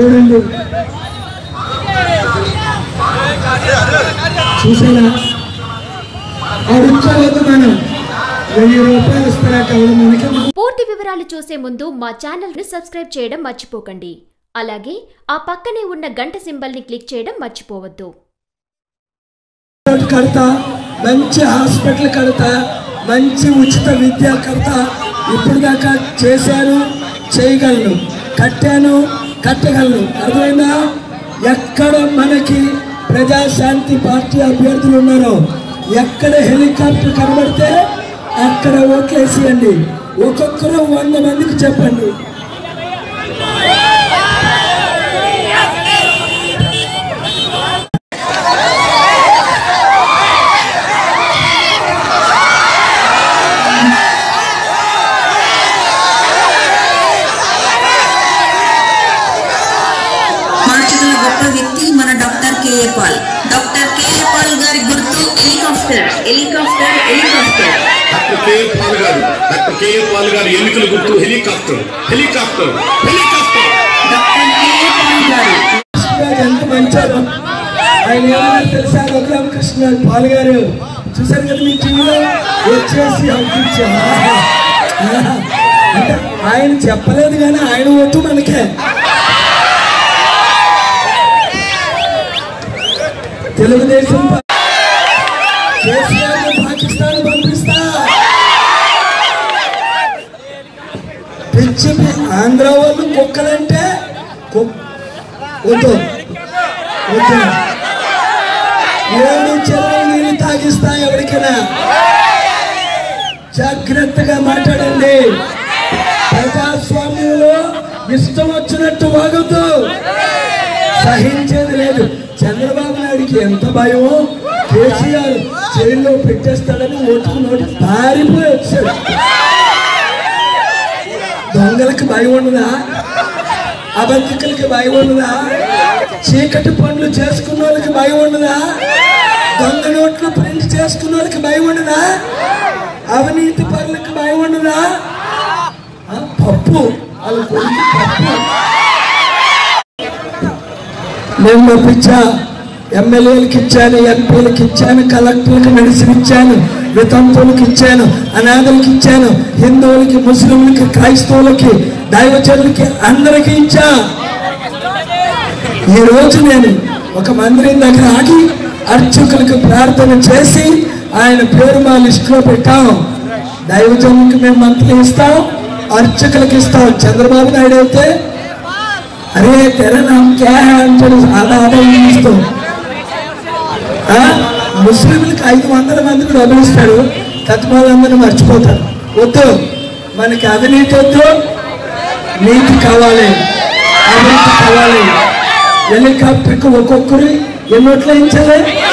చూడండి. చూసారా? అడుక్కోవద్దు మనం. వెయ్యి రూపాయలు ఇస్తారట ఎవరు మనకి పూర్తి వివరాలు చూసే ముందు మా ఛానల్ని సబ్స్క్రైబ్ చేయడం మర్చిపోకండి. అలాగే ఆ పక్కనే ఉన్న గంట సింబల్ని క్లిక్ చేయడం మర్చిపోవద్దు. కడతా మంచి హాస్పిటల్ కడతా మంచి ఉచిత విద్య కడతా ఇప్పుడు దాకా చేశాను చేయగలను. కట్టాను కట్టగలను. అర్థమైందా? ఎక్కడ మనకి ప్రజాశాంతి పార్టీ అభ్యర్థులు ఉన్నారో ఎక్కడ హెలికాప్టర్ కనబడితే అక్కడ ఓట్లేసేయండి. ఒక్కొక్కరు వంద మందికి చెప్పండి. వ్యక్తి మన doctor KA Paul. Doctor KA Paul గారి గుర్తు helicopter. Helicopter helicopter. Doctor KA Paul గారు డాక్టర్ కేఏ పాల్ గారు ఎన్నికల గుర్తు helicopter. Helicopter helicopter. Doctor KA Paul గారు. ఎంత మంచారు ఆయన ఏమన్నా తెలుసా? రఘురామకృష్ణ పాల్ గారు? చూసారు కదా మీ టీవీలో? వచ్చేసి ఆయన చెప్పలేదు కానీ ఆయన ఓటు మనకే. తెలుగుదేశం కేసీఆర్ పాకిస్తాన్ పంపిస్తా. పిచ్చి ఆంధ్ర వాళ్ళు కుక్కలంటే వద్దు. వద్దు. చెరువు నీళ్ళు తాగిస్తా ఎవరికైనా. జాగ్రత్తగా మాట్లాడండి. ప్రజాస్వామ్యంలో ఇష్టం వచ్చినట్టు వాగొద్దు. సహించేది లేదు. చంద్రబాబు నాయుడికి ఎంత భయమో కేసీఆర్ జైల్లో పెట్టేస్తాడని ఓటుకు పారిపోయి వచ్చాడు. దొంగలకు భయం ఉండదా అబద్ధికులకి భయం ఉండదా చీకటి పనులు చేసుకున్న వాళ్ళకి భయం ఉండదా దొంగ నోట్లు ప్రింట్ చేసుకున్న వాళ్ళకి భయం ఉండదా అవినీతి పనులకు భయం ఉండదా ఆ, పప్పు. వాళ్ళ పప్పు. నేను పంపించా ఎమ్మెల్యేలకు ఇచ్చాను ఎంపీలకు ఇచ్చాను కలెక్టర్లకు మెడిసిన్ ఇచ్చాను వితంతువులకు ఇచ్చాను అనాథలకు ఇచ్చాను హిందువులకి ముస్లింలకి క్రైస్తవులకి దైవచరులకి అందరికీ ఇచ్చా. ఈ రోజు నేను ఒక మందిరం దగ్గర ఆగి అర్చకులకు ప్రార్థన చేసి ఆయన పేరు మా లిస్టులో పెట్టాం. దైవజనులకు మేము మంత్రులు ఇస్తాం అర్చకులకు ఇస్తాం. చంద్రబాబు నాయుడు అయితే అరే తెర నామ్ క్యా హై చెప్పి ఆదా ఆదా ఇస్తాం ముస్లింలకు ఐదు వందల మందికి డబ్బులు ఇస్తాడు తత్వాలందరూ మర్చిపోతారు. వద్దు. మనకి అవినీతి వద్దు. నీతి కావాలి. అవినీతి కావాలి. హెలికాప్టర్కి ఒక్కొక్కరు ఎన్నోట్లు వేయించాలి